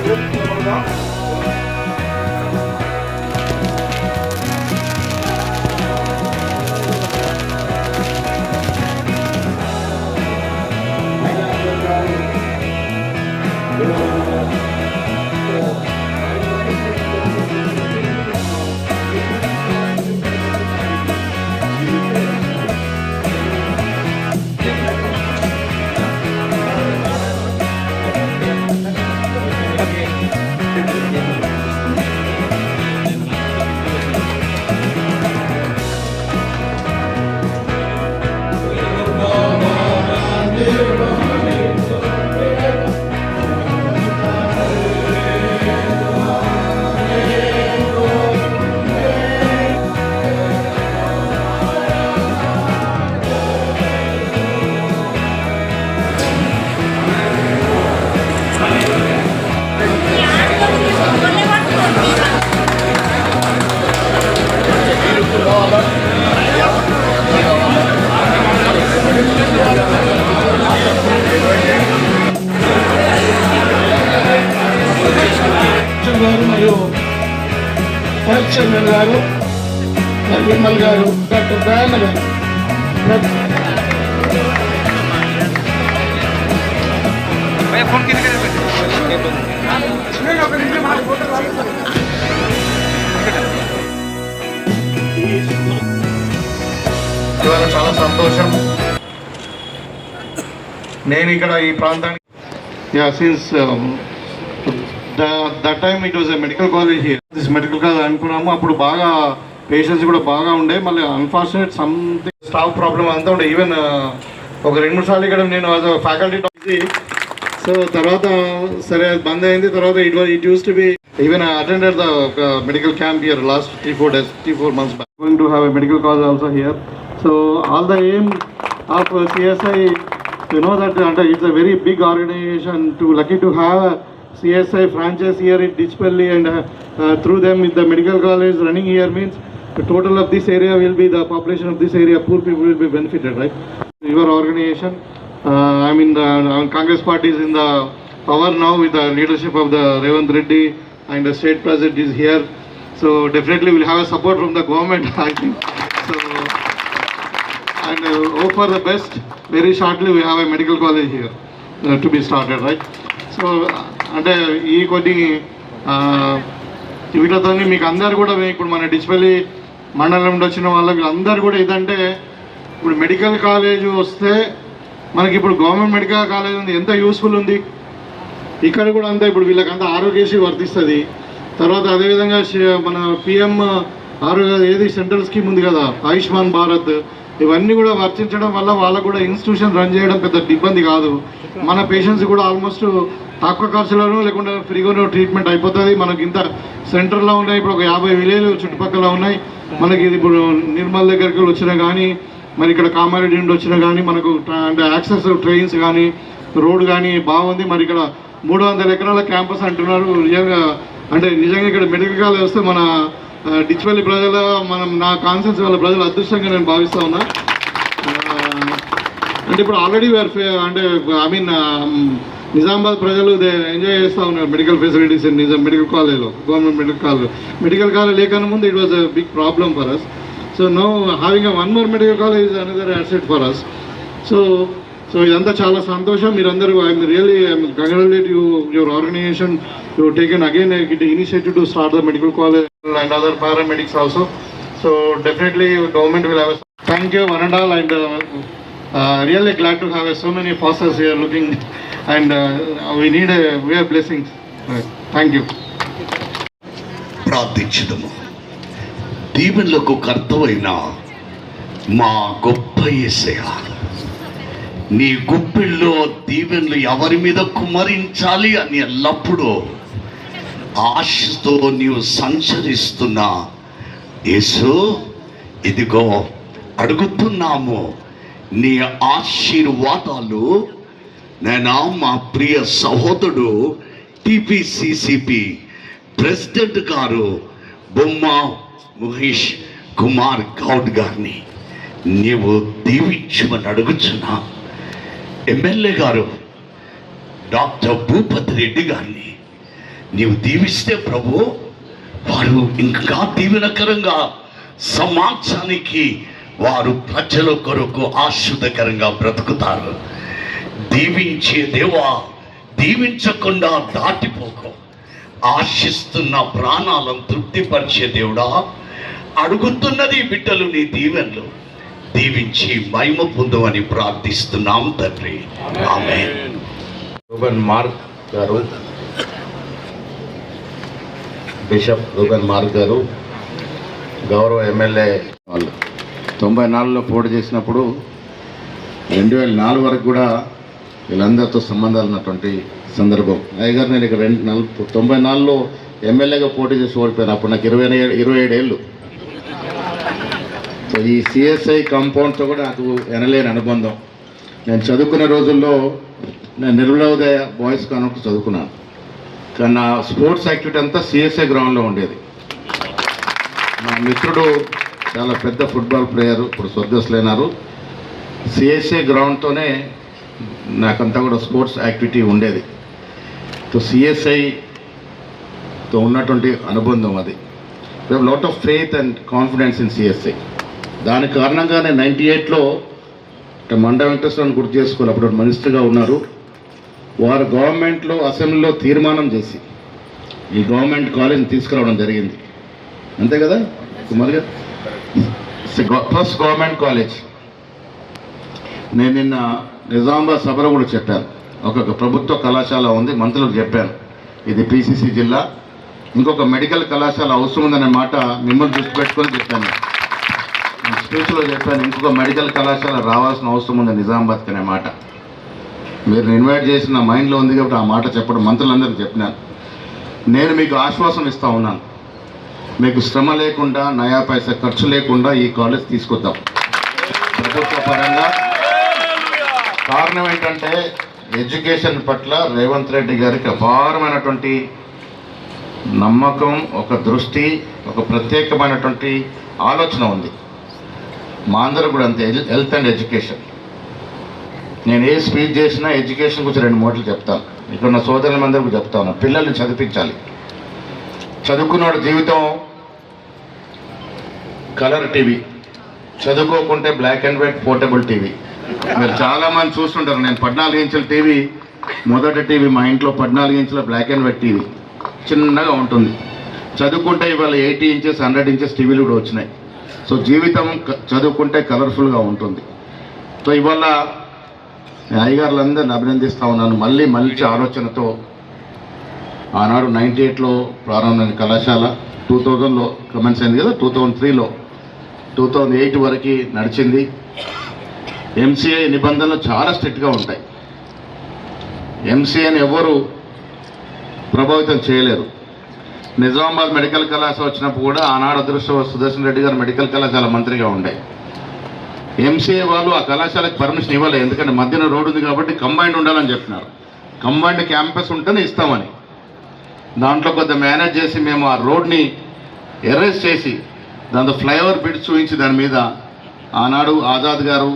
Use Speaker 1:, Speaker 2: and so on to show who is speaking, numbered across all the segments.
Speaker 1: Thank you. సంతోషం. నేను ఇక్కడ ఈ ప్రాంతానికి yeah since that time it was a medical college this medical college అనుకున్నాము. అప్పుడు బాగా పేషెంట్స్ కూడా బాగా ఉండే. మళ్ళీ అన్ఫార్చునేట్ సంథింగ్ స్టాఫ్ ప్రాబ్లమ్ అంతా ఉండే. ఈవెన్ ఒక రెండు మూడు సార్లు ఇక్కడ నేను ఫ్యాకల్టీ సో తర్వాత సరే బంద్ అయింది. తర్వాత it was it use to be even attended the medical camp here last three four days three four months back going to have a medical college also here So all the aim of uh, CSI, you know that uh, it's a very big organization. To lucky to have uh, CSI franchise here in Ditchpalli and uh, uh, through them the medical college running here means the total of this area will be the population of this area poor people will be benefited right your organization uh, I mean the uh, Congress party is in the power now with the leadership of the Revanth Reddy and the state president is here so definitely we'll have a support from the government I think so and uh, hope for the best. Very shortly we have a medical college here uh, to be started, right? So uh, అంటే ఈ కొన్ని వీటితో మీకు అందరు కూడా ఇప్పుడు మన డిస్పల్లి మండలం నుండి వచ్చిన వాళ్ళకి అందరు కూడా ఏదంటే ఇప్పుడు మెడికల్ కాలేజ్ వస్తే మనకి ఇప్పుడు గవర్నమెంట్ మెడికల్ కాలేజ్ ఉంది ఎంత యూస్ఫుల్ ఉంది ఇక్కడ కూడా అంతా ఇప్పుడు వీళ్ళకంతా ఆరోగ్యశ్రీ వర్తిస్తుంది తర్వాత అదేవిధంగా మన పిఎం ఆరోగ్య ఏది సెంట్రల్ స్కీమ్ ఉంది కదా ఆయుష్మాన్ భారత్ ఇవన్నీ కూడా వర్తించడం వల్ల వాళ్ళకు కూడా ఇన్స్టిట్యూషన్ రన్ చేయడం పెద్ద ఇబ్బంది కాదు. మన పేషెంట్స్ కూడా ఆల్మోస్ట్ తక్కువ ఖర్చులోనూ లేకుండా ఫ్రీగానూ ట్రీట్మెంట్ అయిపోతుంది. మనకి ఇంత సెంటర్లో ఉన్నాయి. ఇప్పుడు ఒక యాభై విలేజ్లు చుట్టుపక్కల ఉన్నాయి. మనకి ఇది ఇప్పుడు నిర్మల్ దగ్గరికి వచ్చినా కానీ మరి ఇక్కడ కామారెడ్డి నుండి వచ్చినా కానీ మనకు అంటే యాక్సెస్ ట్రైన్స్ కానీ రోడ్ కానీ బాగుంది. మరి ఇక్కడ మూడు వందల ఎకరాల క్యాంపస్ అంటున్నారు. నిజంగా అంటే నిజంగా ఇక్కడ మెడికల్ కాలేజ్ వస్తే మన ఆ, డిచ్పల్లి ప్రజల మనం నా కాన్సెన్స్ వాళ్ళ ప్రజల అదృష్టంగా నేను భావిస్తా ఉన్నా. అంటే ఇప్పుడు ఆల్రెడీ వేర్ అంటే ఐ మీన్ నిజామాబాద్ ప్రజలు ఎంజాయ్ చేస్తూ ఉన్నారు medical facilities in Nizam medical కాలేజ్లో government medical college medical college లేకనే ముందు it was a big problem for us so no having a one more medical college another asset for us so so ఇదంతా చాలా సంతోషం. మీరందరూ I'm really I'm congratulate you your organization you taken again it initiative to start the medical college and other paramedics also so definitely government will have thank you one and all and really glad to have so many pastors you're looking and we need we're blessings thank you
Speaker 2: ప్రార్థించదము. దీవెనలకు కర్తవైన మా గొప్ప యేసయ్య నీ గుప్పిల్లో దీవెనలు ఎవరి మీద కుమరించాలి అని ఎల్లప్పుడూ ఆశతో నీవు సంచరిస్తున్నా. యేసు ఇదిగో అడుగుతున్నాము నీ ఆశీర్వాదాలు నేను మా ప్రియ సహోదరుడు టిపిసిసిపి ప్రెసిడెంట్ గారు బొమ్మ మహేష్ కుమార్ గౌడ్ గారిని నీవు దీవించమని అడుగుచున్నా. ఎమ్మెల్యే గారు డాక్టర్ భూపతి రెడ్డి గారిని నీవు దీవిస్తే ప్రభు వారు ఇంకా దీవెనకరంగా సమాజానికి వారు ప్రజల కొరకు ఆశ్రుతకరంగా బ్రతుకుతారు. దీవించే దేవా దీవించకుండా దాటిపోకు. ఆశిస్తున్న ప్రాణాలను తృప్తిపరిచే దేవుడా అడుగుతున్నది బిడ్డలు నీ దీవెనలు. దీవించి మహిమ పొందవని ప్రార్థిస్తున్నాం తండ్రి. ఆమె
Speaker 3: రూబన్ మార్క్ గారు బిషప్ రూబన్ మార్క్ గారు గౌరవ ఎమ్మెల్యే వాళ్ళు. తొంభై నాలుగులో పోటీ చేసినప్పుడు రెండు వేల నాలుగు వరకు కూడా వీళ్ళందరితో సంబంధాలు ఉన్నటువంటి సందర్భం. అయ్య గారు నేను ఇక రెండు నలభై తొంభై నాలుగులో ఎమ్మెల్యేగా పోటీ చేసి ఓడిపోయాను. అప్పుడు నాకు ఇరవై ఏడు ఇరవై ఏడు ఏళ్ళు. ఈ సిఎస్ఐ కాంపౌండ్తో కూడా నాకు ఎనలేని అనుబంధం. నేను చదువుకునే రోజుల్లో నేను నిర్మలోదయ బాయ్స్ కాన్వెంట్ చదువుకున్నాను. కానీ నా స్పోర్ట్స్ యాక్టివిటీ అంతా సిఎస్ఐ గ్రౌండ్లో ఉండేది. నా మిత్రుడు చాలా పెద్ద ఫుట్బాల్ ప్లేయర్ ఇప్పుడు స్వర్గస్థులైనారు సిఎస్ఐ గ్రౌండ్తోనే నాకంతా కూడా స్పోర్ట్స్ యాక్టివిటీ ఉండేది. సో సిఎస్ఐతో ఉన్నటువంటి అనుబంధం అది. Lot of faith and confidence in CSI దాని కారణంగానే నైంటీ ఎయిట్లో మండ వెంకటేశ్వరాన్ని గుర్తు చేసుకోవాలి. అప్పుడు మినిస్టర్గా ఉన్నారు. వారు గవర్నమెంట్లో అసెంబ్లీలో తీర్మానం చేసి ఈ గవర్నమెంట్ కాలేజ్ని తీసుకురావడం జరిగింది. అంతే కదా? సుమారుగా ఫస్ట్ గవర్నమెంట్ కాలేజ్. నేను నిన్న నిజామాబాద్ సభలో కూడా చెప్పాను. ఒక ప్రభుత్వ కళాశాల ఉంది మంత్రులకు చెప్పాను. ఇది పిసిసి జిల్లా. ఇంకొక మెడికల్ కళాశాల అవసరం ఉందనే మాట మిమ్మల్ని దృష్టి పెట్టుకొని చెప్పాను. స్పీచ్లో చెప్పాను ఇంకొక మెడికల్ కళాశాల రావాల్సిన అవసరం ఉంది నిజామాబాద్కి అనే మాట. మీరు ఇన్వైట్ చేసిన మైండ్లో ఉంది కాబట్టి ఆ మాట చెప్పడం మంత్రులందరికీ చెప్పినాను. నేను మీకు ఆశ్వాసం ఇస్తా ఉన్నాను. మీకు శ్రమ లేకుండా నయా పైసా ఖర్చు లేకుండా ఈ కాలేజ్ తీసుకొద్దాం. ప్రభుత్వ పరంగా కారణం ఏంటంటే ఎడ్యుకేషన్ పట్ల రేవంత్ రెడ్డి గారికి అపారమైనటువంటి నమ్మకం ఒక దృష్టి ఒక ప్రత్యేకమైనటువంటి ఆలోచన ఉంది. మా అందరూ కూడా అంతే. హెల్త్ అండ్ ఎడ్యుకేషన్ నేను ఏ స్పీచ్ చేసినా ఎడ్యుకేషన్ గురించి రెండు మూటలు చెప్తాను. ఇక్కడ ఉన్న సోదరులందరికీ చెప్తాను. పిల్లల్ని చదివించాలి. చదువుకున్నవాడు జీవితం colour TV చదువుకోకుంటే black and white portable TV మీరు చాలా మంది చూస్తుంటారు. నేను పద్నాలుగు ఇంచుల టీవీ మొదటి టీవీ మా ఇంట్లో పద్నాలుగు ఇంచుల బ్లాక్ అండ్ వైట్ టీవీ చిన్నగా ఉంటుంది. చదువుకుంటే ఇవాళ ఎయిటీ ఇంచెస్ హండ్రెడ్ ఇంచెస్ టీవీలు కూడా వచ్చినాయి. సో జీవితం చదువుకుంటే కలర్ఫుల్గా ఉంటుంది. సో ఇవాళ నేను అయ్యగారులందరిని అభినందిస్తూ ఉన్నాను. మళ్ళీ మంచి ఆలోచనతో ఆనాడు నైంటీ ఎయిట్లో ప్రారంభమైన కళాశాల టూ థౌజండ్లో కమెన్స్ అయింది కదా టూ థౌజండ్ త్రీలో. టూ థౌజండ్ ఎయిట్ వరకు నడిచింది. ఎంసీఐ నిబంధనలు చాలా స్ట్రిక్ట్గా ఉంటాయి. ఎంసీఐని ఎవరు ప్రభావితం చేయలేరు. నిజామాబాద్ మెడికల్ కళాశాల వచ్చినప్పుడు కూడా ఆనాడు అదృష్ట సుదర్శన్ రెడ్డి గారు మెడికల్ కళాశాల మంత్రిగా ఉండే. ఎంసీఏ వాళ్ళు ఆ కళాశాలకు పర్మిషన్ ఇవ్వలేదు ఎందుకంటే మధ్యన రోడ్డు ఉంది కాబట్టి కంబైండ్ ఉండాలని చెప్పినారు. కంబైండ్ క్యాంపస్ ఉంటేనే ఇస్తామని. దాంట్లో కొద్ది మేనేజ్ చేసి మేము ఆ రోడ్ని ఎరేజ్ చేసి దాంతో ఫ్లైఓవర్ బిడ్స్ చూపించి దాని మీద ఆనాడు ఆజాద్ గారు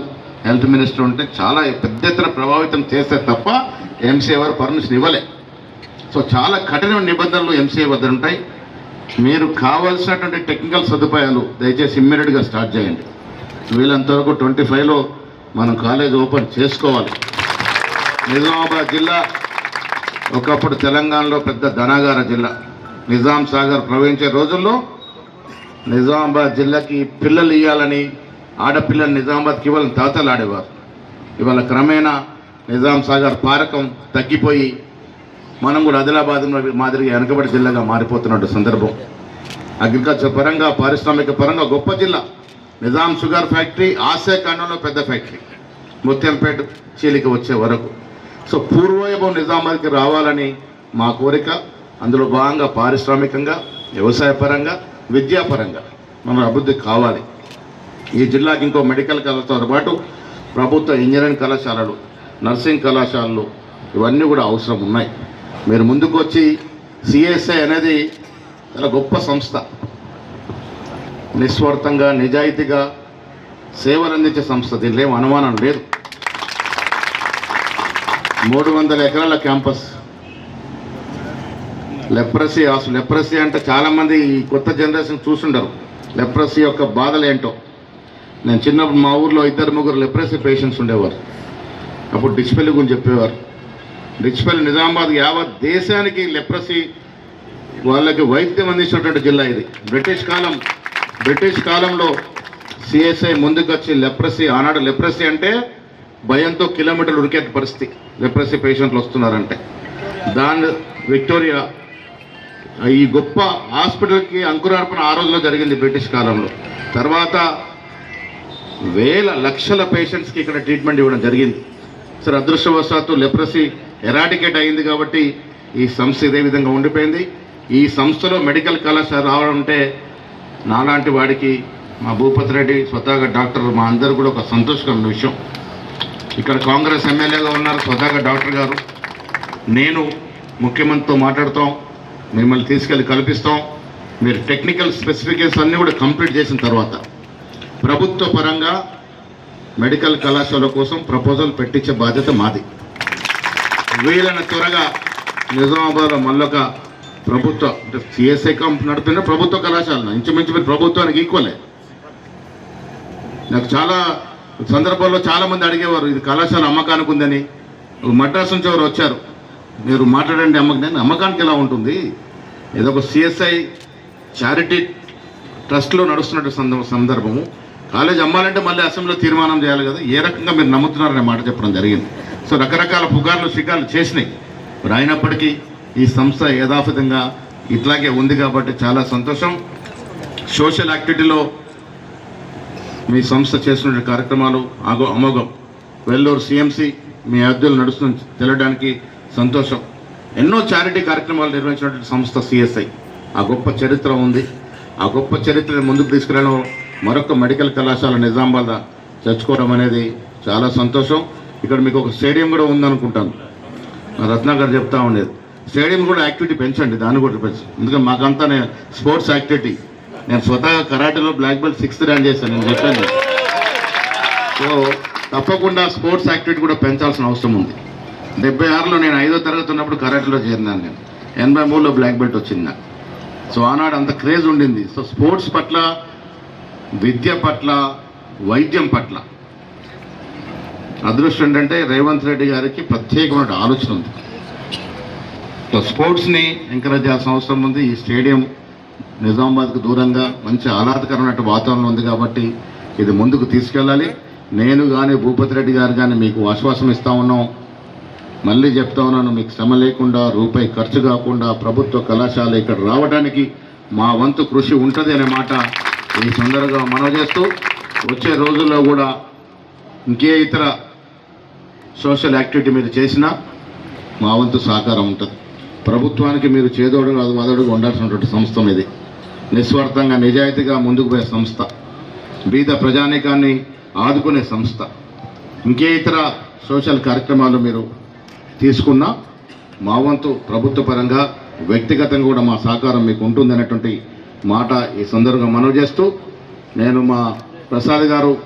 Speaker 3: హెల్త్ మినిస్టర్ ఉంటే చాలా పెద్ద ఎత్తున ప్రభావితం చేస్తే తప్ప ఎంసీఏ వారు పర్మిషన్ ఇవ్వలే. సో చాలా కఠిన నిబంధనలు ఎంసీఏ వద్ద ఉంటాయి. మీరు కావాల్సినటువంటి టెక్నికల్ సదుపాయాలు దయచేసి ఇమ్మీడియట్గా స్టార్ట్ చేయండి. వీళ్ళంత వరకు ట్వంటీ ఫైవ్లో మనం కాలేజ్ ఓపెన్ చేసుకోవాలి. నిజామాబాద్ జిల్లా ఒకప్పుడు తెలంగాణలో పెద్ద ధనాగార జిల్లా. నిజాం సాగర్ ప్రవహించే రోజుల్లో నిజామాబాద్ జిల్లాకి పిల్లలు ఇవ్వాలని ఆడపిల్లలు నిజామాబాద్కి ఇవ్వాలని తాతలు ఆడేవారు. ఇవాళ క్రమేణా నిజాం సాగర్ పారకం తగ్గిపోయి మనం కూడా ఆదిలాబాద్ మాదిరిగా వెనకబడి జిల్లాగా మారిపోతున్నట్టు సందర్భం. అగ్రికల్చర్ పరంగా పారిశ్రామిక పరంగా గొప్ప జిల్లా. నిజాం షుగర్ ఫ్యాక్టరీ ఆశే ఖండంలో పెద్ద ఫ్యాక్టరీ. ముత్యంపేట చీలిక వచ్చే వరకు. సో పూర్వవైభవం నిజామాబాద్కి రావాలని మా కోరిక. అందులో భాగంగా పారిశ్రామికంగా వ్యవసాయపరంగా విద్యాపరంగా మనం అభివృద్ధి కావాలి. ఈ జిల్లాకి ఇంకో మెడికల్ కళాశాలతో పాటు ప్రభుత్వ ఇంజనీరింగ్ కళాశాలలు నర్సింగ్ కళాశాలలు ఇవన్నీ కూడా అవసరం ఉన్నాయి. మీరు ముందుకు వచ్చి సిఎస్ఐ అనేది చాలా గొప్ప సంస్థ. నిస్వార్థంగా నిజాయితీగా సేవలు అందించే సంస్థ. దీనిలో ఏం అనుమానం లేదు. మూడు వందల ఎకరాల క్యాంపస్. లెప్రసీ అసలు లెప్రసీ అంటే చాలామంది ఈ కొత్త జనరేషన్ చూసుండరు. లెప్రసీ యొక్క బాధలు ఏంటో. నేను చిన్నప్పుడు మా ఊర్లో ఇద్దరు ముగ్గురు లెప్రసీ పేషెంట్స్ ఉండేవారు. అప్పుడు డిచ్పల్లి గురించి చెప్పేవారు. రిచ్పల్లి నిజామాబాద్ యావత్ దేశానికి లెప్రసీ వాళ్ళకి వైద్యం అందించినటువంటి జిల్లా ఇది. బ్రిటిష్ కాలం బ్రిటిష్ కాలంలో సిఎస్ఐ ముందుకొచ్చి లెప్రసీ ఆనాడు లెప్రసీ అంటే భయంతో కిలోమీటర్లు ఉరికే పరిస్థితి. లెప్రసీ పేషెంట్లు వస్తున్నారంటే. దాని విక్టోరియా ఈ గొప్ప హాస్పిటల్కి అంకురార్పణ ఆ రోజులో జరిగింది బ్రిటిష్ కాలంలో. తర్వాత వేల లక్షల పేషెంట్స్కి ఇక్కడ ట్రీట్మెంట్ ఇవ్వడం జరిగింది. సరే అదృష్టవశాత్తు లెప్రసీ ఎరాడికేట్ అయింది కాబట్టి ఈ సంస్థ ఇదే విధంగా ఉండిపోయింది. ఈ సంస్థలో మెడికల్ కళాశాల రావడం అంటే నాలాంటి వాడికి మా భూపతి రెడ్డి స్వతహాగా డాక్టర్ మా అందరు కూడా ఒక సంతోషకరమైన విషయం. ఇక్కడ కాంగ్రెస్ ఎమ్మెల్యేగా ఉన్నారు స్వతహాగా డాక్టర్ గారు. నేను ముఖ్యమంత్రితో మాట్లాడతాం మిమ్మల్ని తీసుకెళ్ళి కల్పిస్తాం. మీరు టెక్నికల్ స్పెసిఫికేషన్ అన్నీ కూడా కంప్లీట్ చేసిన తర్వాత ప్రభుత్వ పరంగా మెడికల్ కళాశాల కోసం ప్రపోజల్ పెట్టించే బాధ్యత మాది. వీలైన త్వరగా నిజామాబాద్లో మళ్ళొక ప్రభుత్వ అంటే సిఎస్ఐ కంప్ నడుపుతున్న ప్రభుత్వ కళాశాల ఇంచుమించు మీరు ప్రభుత్వానికి ఈక్వలే నాకు చాలా సందర్భాల్లో చాలామంది అడిగేవారు ఇది కళాశాల అమ్మకానికి ఉందని. మద్రాసు నుంచి ఎవరు వచ్చారు? మీరు మాట్లాడండి అమ్మకి. నేను అమ్మకానికి ఎలా ఉంటుంది? ఏదో ఒక సిఎస్ఐ చారిటీ ట్రస్ట్లో నడుస్తున్నట్టు సందర్భము. కాలేజ్ అమ్మాలంటే మళ్ళీ అసెంబ్లీలో తీర్మానం చేయాలి కదా. ఏ రకంగా మీరు నమ్ముతున్నారనే మాట చెప్పడం జరిగింది. సో రకరకాల పుకార్లు షికార్లు చేసినాయి. మరి అయినప్పటికీ ఈ సంస్థ యథాతథంగా ఇట్లాగే ఉంది కాబట్టి చాలా సంతోషం. సోషల్ యాక్టివిటీలో మీ సంస్థ చేస్తున్న కార్యక్రమాలు ఆగో అమోఘం. వెల్లూరు సిఎంసి మీ అభ్యర్థులు నడుస్తున్న తెలడానికి సంతోషం. ఎన్నో చారిటీ కార్యక్రమాలు నిర్వహించినటువంటి సంస్థ సిఎస్ఐ. ఆ గొప్ప చరిత్ర ఉంది. ఆ గొప్ప చరిత్రను ముందుకు తీసుకురావడం మరొక మెడికల్ కళాశాల నిజామాబాద్ చచ్చుకోవడం అనేది చాలా సంతోషం. ఇక్కడ మీకు ఒక స్టేడియం కూడా ఉందనుకుంటాను. రత్నాకర్ చెప్తా ఉండేది. స్టేడియం కూడా యాక్టివిటీ పెంచండి దాన్ని కూడా పెంచండి. ఎందుకంటే మాకంతా నేను స్పోర్ట్స్ యాక్టివిటీ. నేను స్వతహా కరాటేలో బ్లాక్ బెల్ట్ సిక్స్త్ ర్యాంక్ చేశాను నేను చెప్పాను సో తప్పకుండా స్పోర్ట్స్ యాక్టివిటీ కూడా పెంచాల్సిన అవసరం ఉంది. డెబ్బై ఆరులో నేను ఐదో తరగతి ఉన్నప్పుడు కరాటేలో చేరినాను నేను. ఎనభై మూడులో బ్లాక్ బెల్ట్ వచ్చింది సో ఆనాడు అంత క్రేజ్ ఉండింది. సో స్పోర్ట్స్ పట్ల విద్య పట్ల వైద్యం పట్ల. అదృష్టం ఏంటంటే రేవంత్ రెడ్డి గారికి ప్రత్యేకమైన ఆలోచన ఉంది. స్పోర్ట్స్ని ఎంకరేజ్ చేయాల్సిన అవసరం ఉంది. ఈ స్టేడియం నిజామాబాద్కు దూరంగా మంచి ఆహ్లాదకరమైన వాతావరణం ఉంది కాబట్టి ఇది ముందుకు తీసుకెళ్ళాలి. నేను కానీ భూపతి రెడ్డి గారు కానీ మీకు ఆశ్వాసం ఇస్తా ఉన్నాం. మళ్ళీ చెప్తా ఉన్నాను మీకు శ్రమ లేకుండా రూపాయి ఖర్చు కాకుండా ప్రభుత్వ కళాశాల ఇక్కడ రావడానికి మా వంతు కృషి ఉంటుంది అనే మాట ఈ సందర్భంగా మనవి చేస్తూ వచ్చే రోజుల్లో కూడా ఇంకే ఇతర సోషల్ యాక్టివిటీ మీరు చేసినా మా వంతు సహకారం ఉంటుంది. ప్రభుత్వానికి మీరు చేదోడు అది వదడుగా ఉండాల్సినటువంటి సంస్థ ఇది నిస్వార్థంగా నిజాయితీగా ముందుకు పోయే సంస్థ. బీద ప్రజానీకాన్ని ఆదుకునే సంస్థ. ఇంకే ఇతర సోషల్ కార్యక్రమాలు మీరు తీసుకున్నా మా వంతు ప్రభుత్వ పరంగా వ్యక్తిగతంగా కూడా మా సహకారం మీకు ఉంటుంది అనేటువంటి మాట ఈ సందర్భంగా మనవి చేస్తూ నేను మా ప్రసాద్ గారు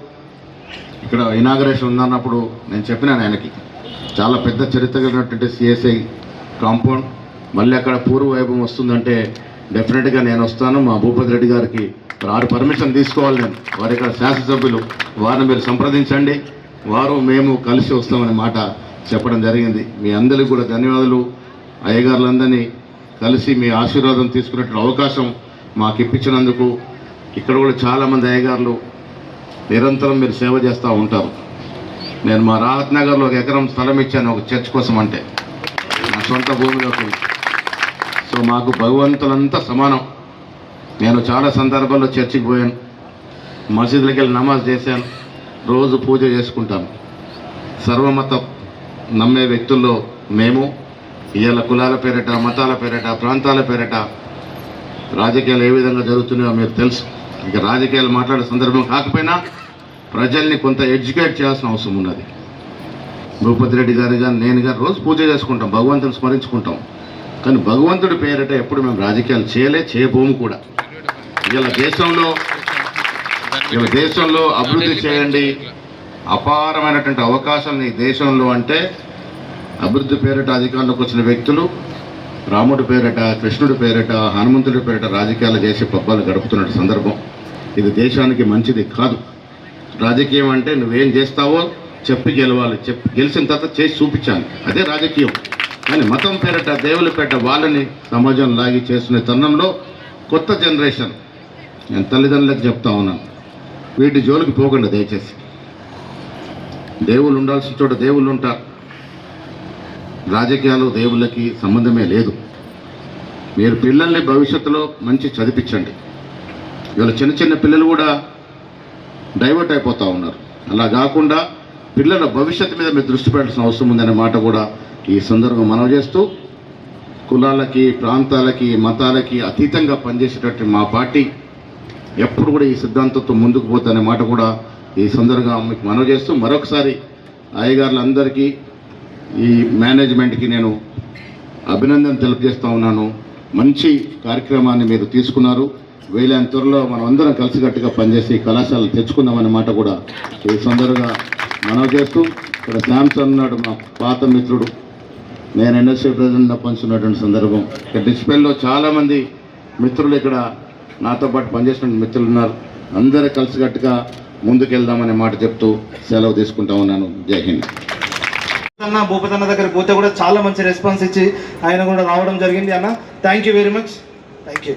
Speaker 3: ఇక్కడ ఇనాగరేషన్ ఉందన్నప్పుడు నేను చెప్పినాను ఆయనకి. చాలా పెద్ద చరిత్ర కలిగినటువంటి సిఎస్ఐ కాంపౌండ్. మళ్ళీ అక్కడ పూర్వ వైభవం వస్తుందంటే డెఫినెట్గా నేను వస్తాను. మా భూపతి రెడ్డి గారికి వారు పర్మిషన్ తీసుకోవాలి నేను. వారి ఇక్కడ శాసనసభ్యులు. వారిని మీరు సంప్రదించండి. వారు మేము కలిసి వస్తామనే మాట చెప్పడం జరిగింది. మీ అందరికీ కూడా ధన్యవాదాలు. అయ్యగారులందరినీ కలిసి మీ ఆశీర్వాదం తీసుకునేటువంటి అవకాశం మాకు ఇప్పించినందుకు ఇక్కడ కూడా చాలామంది అయ్యగారులు నిరంతరం మీరు సేవ చేస్తూ ఉంటారు. నేను మా రాహత్ నగర్లో ఒక ఎకరం స్థలం ఇచ్చాను ఒక చర్చ్ కోసం అంటే. నా సొంత భూమిలోకి. సో మాకు భగవంతులంతా సమానం. నేను చాలా సందర్భాల్లో చర్చికి పోయాను. మసీదులకి వెళ్ళి నమాజ్ చేశాను. రోజు పూజ చేసుకుంటాను. సర్వమత నమ్మే వ్యక్తుల్లో మేము. ఇవాళ కులాల పేరిట మతాల పేరిట ప్రాంతాల పేరిట రాజకీయాలు ఏ విధంగా జరుగుతున్నాయో మీరు తెలుసు. ఇక రాజకీయాలు మాట్లాడే సందర్భం కాకపోయినా ప్రజల్ని కొంత ఎడ్యుకేట్ చేయాల్సిన అవసరం ఉన్నది. భూపతి రెడ్డి గారు కానీ నేను కానీ రోజు పూజ చేసుకుంటాం భగవంతుని స్మరించుకుంటాం. కానీ భగవంతుడి పేరిట ఎప్పుడు మేము రాజకీయాలు చేయలే చేయబోము కూడా. ఇలా దేశంలో ఇలా దేశంలో అభివృద్ధి చేయండి. అపారమైనటువంటి అవకాశాలు ఈ దేశంలో అంటే అభివృద్ధి పేరిట అధికారంలోకి వచ్చిన వ్యక్తులు రాముడి పేరిట కృష్ణుడి పేరిట హనుమంతుడి పేరట రాజకీయాలు చేసి పబ్బాలు గడుపుతున్న సందర్భం. ఇది దేశానికి మంచిది కాదు. రాజకీయం అంటే నువ్వేం చేస్తావో చెప్పి గెలవాలి. చెప్పి గెలిచిన తర్వాత చేసి చూపించాలి. అదే రాజకీయం. కానీ మతం పేరిట దేవుల పేట వాళ్ళని సమాజం లాగి చేస్తున్న తరుణంలో కొత్త జనరేషన్. నేను తల్లిదండ్రులకు చెప్తా ఉన్నాను వీటి జోలికి పోకుండా దయచేసి. దేవుళ్ళు ఉండాల్సిన చోట దేవుళ్ళు ఉంటారు. రాజకీయాలు దేవుళ్ళకి సంబంధమే లేదు. మీరు పిల్లల్ని భవిష్యత్తులో మంచి చదివించండి. ఇవాళ చిన్న చిన్న పిల్లలు కూడా డైవర్ట్ అయిపోతూ ఉన్నారు. అలా కాకుండా పిల్లల భవిష్యత్తు మీద మీరు దృష్టి పెట్టాల్సిన అవసరం ఉందనే మాట కూడా ఈ సందర్భం మనవి చేస్తూ కులాలకి ప్రాంతాలకి మతాలకి అతీతంగా పనిచేసేటట్టు మా పార్టీ ఎప్పుడు కూడా ఈ సిద్ధాంతంతో ముందుకు పోతుందనే మాట కూడా ఈ సందర్భంగా మీకు మనవి చేస్తూ మరొకసారి అయ్యగారులందరికీ ఈ మేనేజ్మెంట్కి నేను అభినందన తెలియజేస్తూ ఉన్నాను. మంచి కార్యక్రమాన్ని మీరు తీసుకున్నారు. వీలైన త్వరలో మనం అందరం కలిసికట్టుగా పనిచేసి కళాశాలలు తెచ్చుకుందామనే మాట కూడా ఈ సందర్భంగా మనవి చేస్తూ ఇక్కడ శాంసన్ ఉన్నాడు మా పాత మిత్రుడు. నేను ఎన్ఎస్ఏ ప్రెసిడెంట్గా పంచుకున్నటువంటి సందర్భం. ఇక్కడ డిస్పెల్లో చాలామంది మిత్రులు ఇక్కడ నాతో పాటు పనిచేసిన మిత్రులు ఉన్నారు. అందరూ కలిసికట్టుగా ముందుకెళ్దామనే మాట చెప్తూ సెలవు తీసుకుంటా ఉన్నాను. జై హింద్.
Speaker 4: అన్న భూపతి అన్న దగ్గర పోతే కూడా చాలా మంచి రెస్పాన్స్ ఇచ్చి ఆయన కూడా రావడం జరిగింది అన్న. Thank you very much thank you